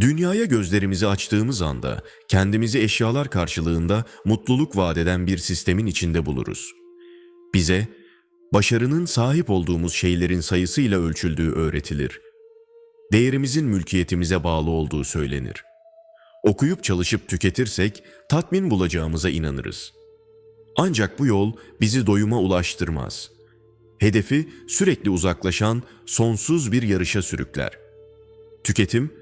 Dünyaya gözlerimizi açtığımız anda kendimizi eşyalar karşılığında mutluluk vaat eden bir sistemin içinde buluruz. Bize başarının sahip olduğumuz şeylerin sayısıyla ölçüldüğü öğretilir. Değerimizin mülkiyetimize bağlı olduğu söylenir. Okuyup çalışıp tüketirsek tatmin bulacağımıza inanırız. Ancak bu yol bizi doyuma ulaştırmaz. Hedefi sürekli uzaklaşan sonsuz bir yarışa sürükler. Tüketim,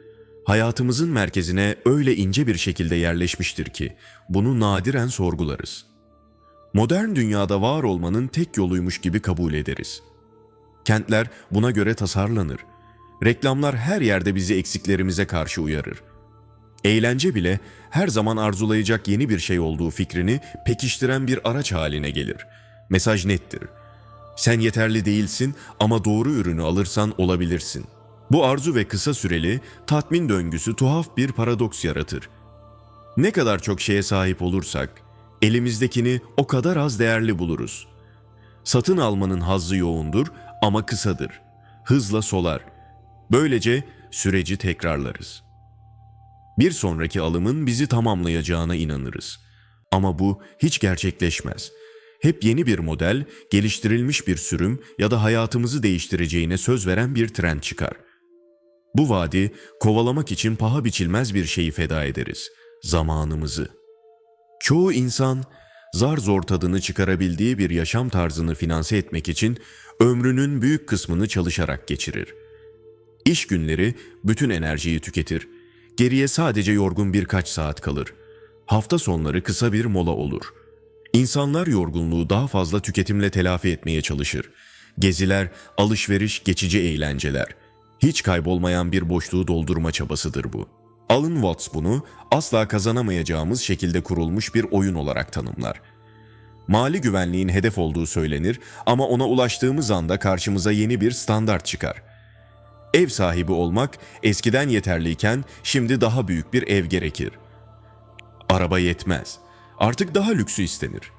hayatımızın merkezine öyle ince bir şekilde yerleşmiştir ki bunu nadiren sorgularız. Modern dünyada var olmanın tek yoluymuş gibi kabul ederiz. Kentler buna göre tasarlanır. Reklamlar her yerde bizi eksiklerimize karşı uyarır. Eğlence bile her zaman arzulayacak yeni bir şey olduğu fikrini pekiştiren bir araç haline gelir. Mesaj nettir. Sen yeterli değilsin ama doğru ürünü alırsan olabilirsin. Bu arzu ve kısa süreli tatmin döngüsü tuhaf bir paradoks yaratır. Ne kadar çok şeye sahip olursak elimizdekini o kadar az değerli buluruz. Satın almanın hazzı yoğundur ama kısadır. Hızla solar. Böylece süreci tekrarlarız. Bir sonraki alımın bizi tamamlayacağına inanırız. Ama bu hiç gerçekleşmez. Hep yeni bir model, geliştirilmiş bir sürüm ya da hayatımızı değiştireceğine söz veren bir trend çıkar. Bu vaadi kovalamak için paha biçilmez bir şeyi feda ederiz. Zamanımızı. Çoğu insan zar zor tadını çıkarabildiği bir yaşam tarzını finanse etmek için ömrünün büyük kısmını çalışarak geçirir. İş günleri bütün enerjiyi tüketir. Geriye sadece yorgun birkaç saat kalır. Hafta sonları kısa bir mola olur. İnsanlar yorgunluğu daha fazla tüketimle telafi etmeye çalışır. Geziler, alışveriş, geçici eğlenceler. Hiç kaybolmayan bir boşluğu doldurma çabasıdır bu. Alan Watts bunu asla kazanamayacağımız şekilde kurulmuş bir oyun olarak tanımlar. Mali güvenliğin hedef olduğu söylenir ama ona ulaştığımız anda karşımıza yeni bir standart çıkar. Ev sahibi olmak eskiden yeterliyken şimdi daha büyük bir ev gerekir. Araba yetmez. Artık daha lüksü istenir.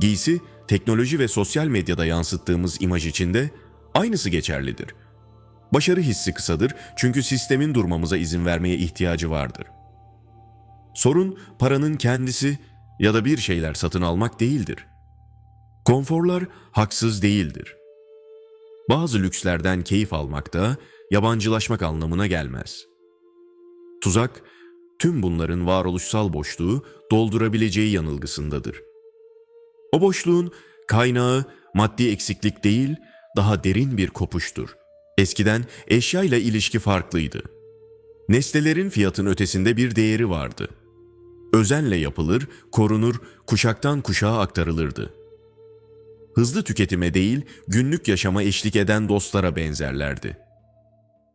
Giysi, teknoloji ve sosyal medyada yansıttığımız imaj içinde aynısı geçerlidir. Başarı hissi kısadır çünkü sistemin durmamıza izin vermeye ihtiyacı vardır. Sorun paranın kendisi ya da bir şeyler satın almak değildir. Konforlar haksız değildir. Bazı lükslerden keyif almak da yabancılaşmak anlamına gelmez. Tuzak, tüm bunların varoluşsal boşluğu doldurabileceği yanılgısındadır. O boşluğun kaynağı maddi eksiklik değil, daha derin bir kopuştur. Eskiden eşyayla ilişki farklıydı. Nesnelerin fiyatın ötesinde bir değeri vardı. Özenle yapılır, korunur, kuşaktan kuşağa aktarılırdı. Hızlı tüketime değil, günlük yaşama eşlik eden dostlara benzerlerdi.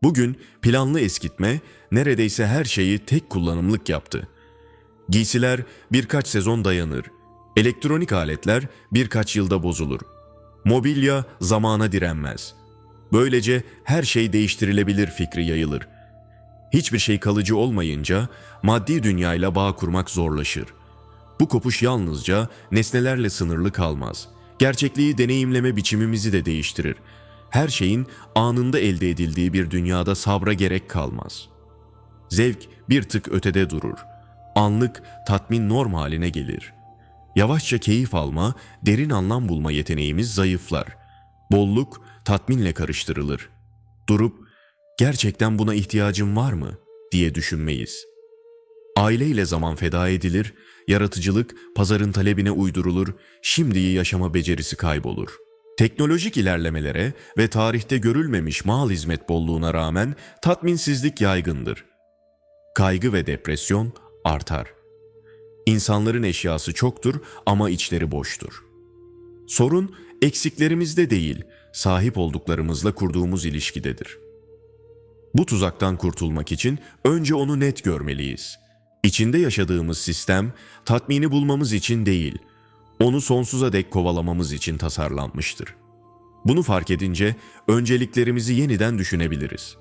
Bugün planlı eskitme neredeyse her şeyi tek kullanımlık yaptı. Giysiler birkaç sezon dayanır. Elektronik aletler birkaç yılda bozulur. Mobilya zamana direnmez. Böylece her şey değiştirilebilir fikri yayılır. Hiçbir şey kalıcı olmayınca maddi dünyayla bağ kurmak zorlaşır. Bu kopuş yalnızca nesnelerle sınırlı kalmaz. Gerçekliği deneyimleme biçimimizi de değiştirir. Her şeyin anında elde edildiği bir dünyada sabra gerek kalmaz. Zevk bir tık ötede durur. Anlık tatmin norm haline gelir. Yavaşça keyif alma, derin anlam bulma yeteneğimiz zayıflar. Bolluk tatminle karıştırılır. Durup gerçekten buna ihtiyacım var mı diye düşünmeyiz. Aileyle zaman feda edilir, yaratıcılık pazarın talebine uydurulur, şimdiyi yaşama becerisi kaybolur. Teknolojik ilerlemelere ve tarihte görülmemiş mal hizmet bolluğuna rağmen tatminsizlik yaygındır. Kaygı ve depresyon artar. İnsanların eşyası çoktur ama içleri boştur. Sorun eksiklerimizde değil, sahip olduklarımızla kurduğumuz ilişkidedir. Bu tuzaktan kurtulmak için önce onu net görmeliyiz. İçinde yaşadığımız sistem tatmini bulmamız için değil, onu sonsuza dek kovalamamız için tasarlanmıştır. Bunu fark edince önceliklerimizi yeniden düşünebiliriz.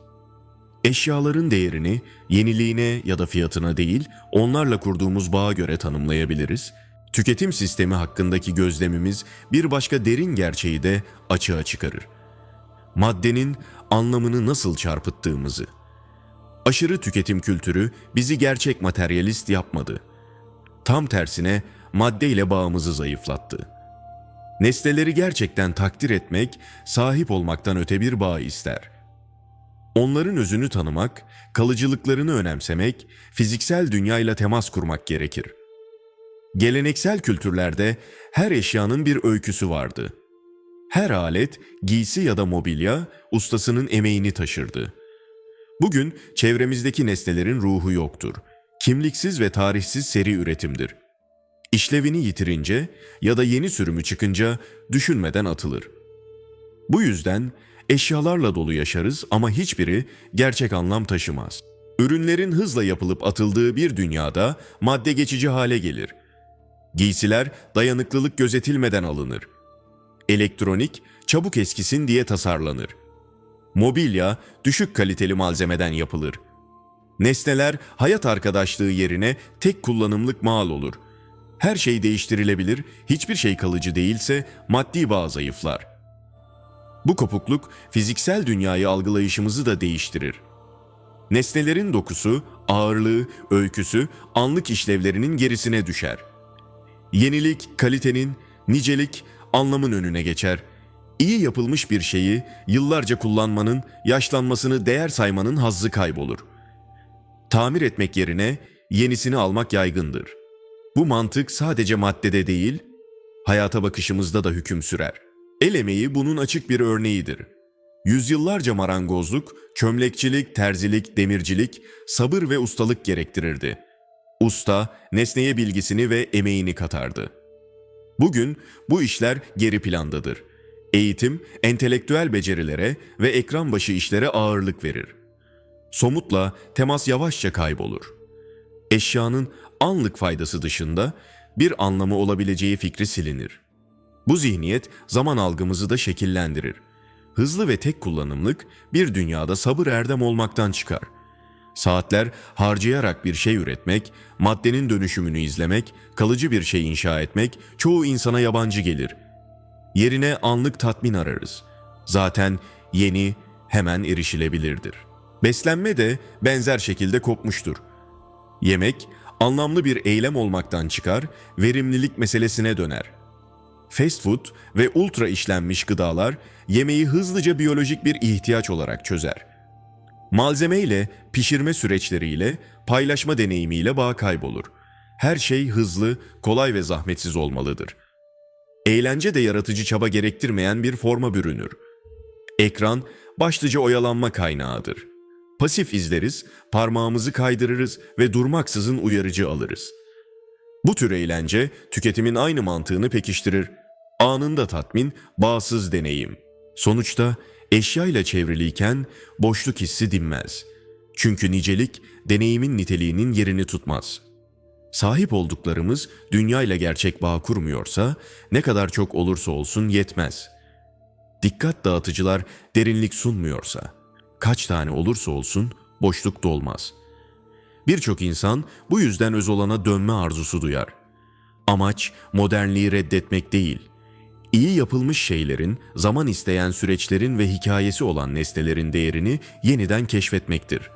Eşyaların değerini yeniliğine ya da fiyatına değil, onlarla kurduğumuz bağa göre tanımlayabiliriz. Tüketim sistemi hakkındaki gözlemimiz bir başka derin gerçeği de açığa çıkarır. Maddenin anlamını nasıl çarpıttığımızı. Aşırı tüketim kültürü bizi gerçek materyalist yapmadı. Tam tersine maddeyle bağımızı zayıflattı. Nesneleri gerçekten takdir etmek, sahip olmaktan öte bir bağ ister. Onların özünü tanımak, kalıcılıklarını önemsemek, fiziksel dünyayla temas kurmak gerekir. Geleneksel kültürlerde her eşyanın bir öyküsü vardı. Her alet, giysi ya da mobilya ustasının emeğini taşırdı. Bugün çevremizdeki nesnelerin ruhu yoktur. Kimliksiz ve tarihsiz seri üretimdir. İşlevini yitirince ya da yeni sürümü çıkınca düşünmeden atılır. Bu yüzden eşyalarla dolu yaşarız ama hiçbiri gerçek anlam taşımaz. Ürünlerin hızla yapılıp atıldığı bir dünyada madde geçici hale gelir. Giysiler dayanıklılık gözetilmeden alınır. Elektronik çabuk eskisin diye tasarlanır. Mobilya düşük kaliteli malzemeden yapılır. Nesneler hayat arkadaşlığı yerine tek kullanımlık mal olur. Her şey değiştirilebilir, hiçbir şey kalıcı değilse maddi bağ zayıflar. Bu kopukluk fiziksel dünyayı algılayışımızı da değiştirir. Nesnelerin dokusu, ağırlığı, öyküsü anlık işlevlerinin gerisine düşer. Yenilik, kalitenin, nicelik, anlamın önüne geçer. İyi yapılmış bir şeyi yıllarca kullanmanın, yaşlanmasını değer saymanın hazzı kaybolur. Tamir etmek yerine yenisini almak yaygındır. Bu mantık sadece maddede değil, hayata bakışımızda da hüküm sürer. El emeği bunun açık bir örneğidir. Yüzyıllarca marangozluk, çömlekçilik, terzilik, demircilik, sabır ve ustalık gerektirirdi. Usta, nesneye bilgisini ve emeğini katardı. Bugün bu işler geri plandadır. Eğitim, entelektüel becerilere ve ekran başı işlere ağırlık verir. Somutla temas yavaşça kaybolur. Eşyanın anlık faydası dışında bir anlamı olabileceği fikri silinir. Bu zihniyet zaman algımızı da şekillendirir. Hızlı ve tek kullanımlık bir dünyada sabır erdem olmaktan çıkar. Saatler harcayarak bir şey üretmek, maddenin dönüşümünü izlemek, kalıcı bir şey inşa etmek çoğu insana yabancı gelir. Yerine anlık tatmin ararız. Zaten yeni, hemen erişilebilirdir. Beslenme de benzer şekilde kopmuştur. Yemek, anlamlı bir eylem olmaktan çıkar, verimlilik meselesine döner. Fast food ve ultra işlenmiş gıdalar yemeği hızlıca biyolojik bir ihtiyaç olarak çözer. Malzeme ile, pişirme süreçleriyle, paylaşma deneyimiyle bağ kaybolur. Her şey hızlı, kolay ve zahmetsiz olmalıdır. Eğlence de yaratıcı çaba gerektirmeyen bir forma bürünür. Ekran başlıca oyalanma kaynağıdır. Pasif izleriz, parmağımızı kaydırırız ve durmaksızın uyarıcı alırız. Bu tür eğlence tüketimin aynı mantığını pekiştirir. Anında tatmin, bağsız deneyim. Sonuçta eşyayla çevriliyken boşluk hissi dinmez. Çünkü nicelik deneyimin niteliğinin yerini tutmaz. Sahip olduklarımız dünyayla gerçek bağ kurmuyorsa ne kadar çok olursa olsun yetmez. Dikkat dağıtıcılar derinlik sunmuyorsa kaç tane olursa olsun boşluk dolmaz. Birçok insan bu yüzden öz olana dönme arzusu duyar. Amaç modernliği reddetmek değil, iyi yapılmış şeylerin, zaman isteyen süreçlerin ve hikayesi olan nesnelerin değerini yeniden keşfetmektir.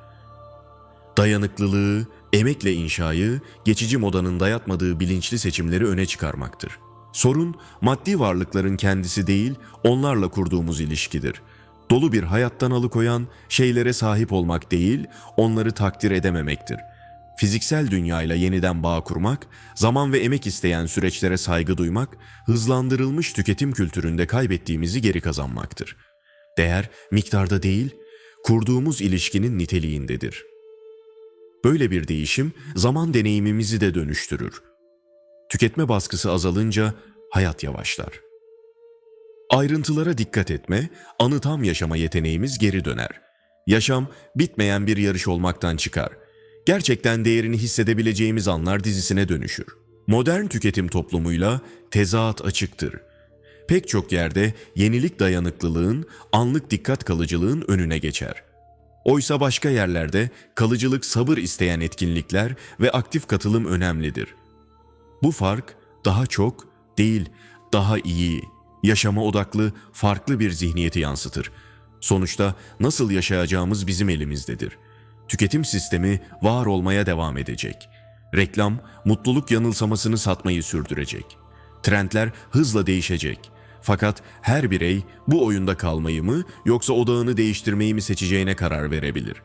Dayanıklılığı, emekle inşayı, geçici modanın dayatmadığı bilinçli seçimleri öne çıkarmaktır. Sorun maddi varlıkların kendisi değil, onlarla kurduğumuz ilişkidir. Dolu bir hayattan alıkoyan şeylere sahip olmak değil, onları takdir edememektir. Fiziksel dünyayla yeniden bağ kurmak, zaman ve emek isteyen süreçlere saygı duymak, hızlandırılmış tüketim kültüründe kaybettiğimizi geri kazanmaktır. Değer miktarda değil, kurduğumuz ilişkinin niteliğindedir. Böyle bir değişim zaman deneyimimizi de dönüştürür. Tüketme baskısı azalınca hayat yavaşlar. Ayrıntılara dikkat etme, anı tam yaşama yeteneğimiz geri döner. Yaşam bitmeyen bir yarış olmaktan çıkar. Gerçekten değerini hissedebileceğimiz anlar dizisine dönüşür. Modern tüketim toplumuyla tezat açıktır. Pek çok yerde yenilik dayanıklılığın, anlık dikkat kalıcılığın önüne geçer. Oysa başka yerlerde kalıcılık sabır isteyen etkinlikler ve aktif katılım önemlidir. Bu fark daha çok değil, daha iyi, yaşama odaklı, farklı bir zihniyeti yansıtır. Sonuçta nasıl yaşayacağımız bizim elimizdedir. Tüketim sistemi var olmaya devam edecek. Reklam mutluluk yanılsamasını satmayı sürdürecek. Trendler hızla değişecek. Fakat her birey bu oyunda kalmayı mı yoksa odağını değiştirmeyi mi seçeceğine karar verebilir.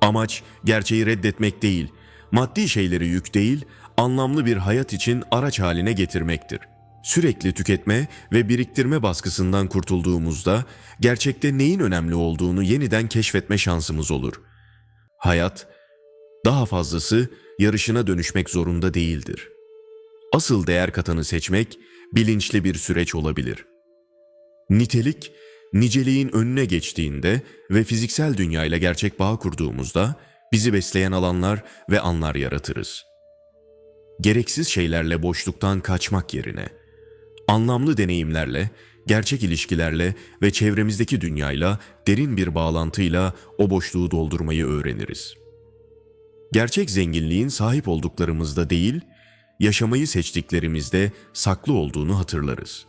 Amaç gerçeği reddetmek değil, maddi şeyleri yük değil, anlamlı bir hayat için araç haline getirmektir. Sürekli tüketme ve biriktirme baskısından kurtulduğumuzda gerçekte neyin önemli olduğunu yeniden keşfetme şansımız olur. Hayat daha fazlası yarışına dönüşmek zorunda değildir. Asıl değer katanı seçmek bilinçli bir süreç olabilir. Nitelik, niceliğin önüne geçtiğinde ve fiziksel dünyayla gerçek bağ kurduğumuzda bizi besleyen alanlar ve anlar yaratırız. Gereksiz şeylerle boşluktan kaçmak yerine, anlamlı deneyimlerle, gerçek ilişkilerle ve çevremizdeki dünyayla derin bir bağlantıyla o boşluğu doldurmayı öğreniriz. Gerçek zenginliğin sahip olduklarımızda değil, yaşamayı seçtiklerimizde saklı olduğunu hatırlarız.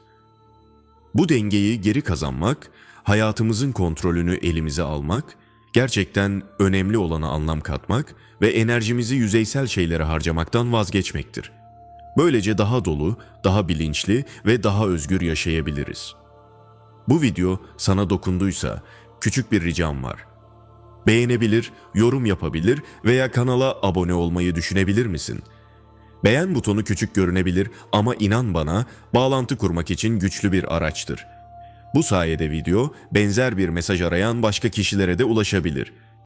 Bu dengeyi geri kazanmak, hayatımızın kontrolünü elimize almak, gerçekten önemli olana anlam katmak ve enerjimizi yüzeysel şeylere harcamaktan vazgeçmektir. Böylece daha dolu, daha bilinçli ve daha özgür yaşayabiliriz. Bu video sana dokunduysa küçük bir ricam var. Beğenebilir, yorum yapabilir veya kanala abone olmayı düşünebilir misin? Beğen butonu küçük görünebilir ama inan bana bağlantı kurmak için güçlü bir araçtır. Bu sayede video benzer bir mesaj arayan başka kişilere de ulaşabilir.